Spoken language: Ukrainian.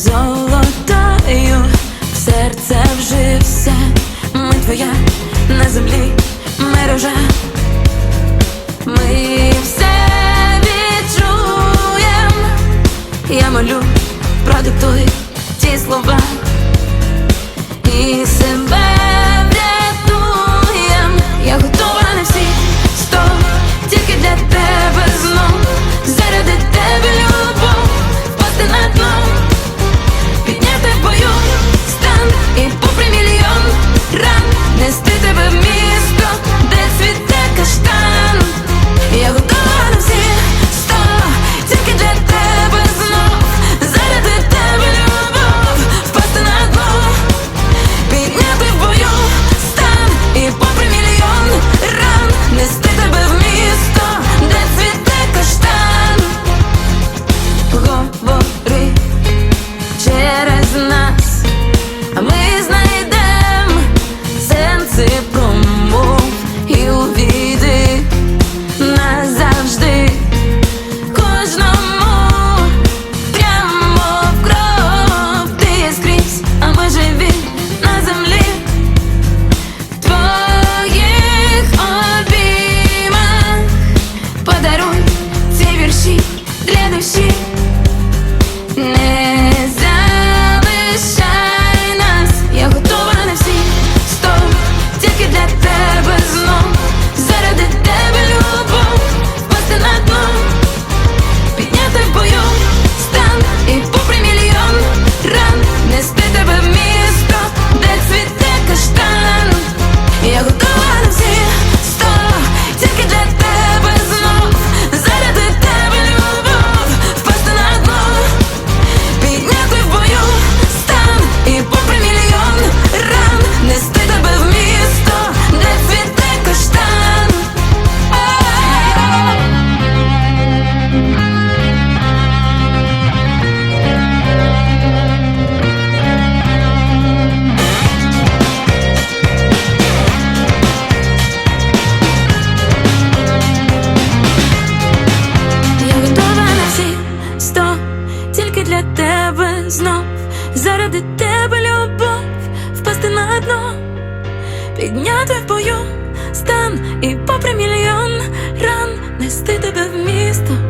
золотою, в серце вжився, ми твоя на землі мережа, ми все відчуєм, я молю, продиктуй ті слова. І себе. し тебе знов, заради тебе любов, впасти на дно, підняти в бою стан і попри мільйон ран нести тебе в місто.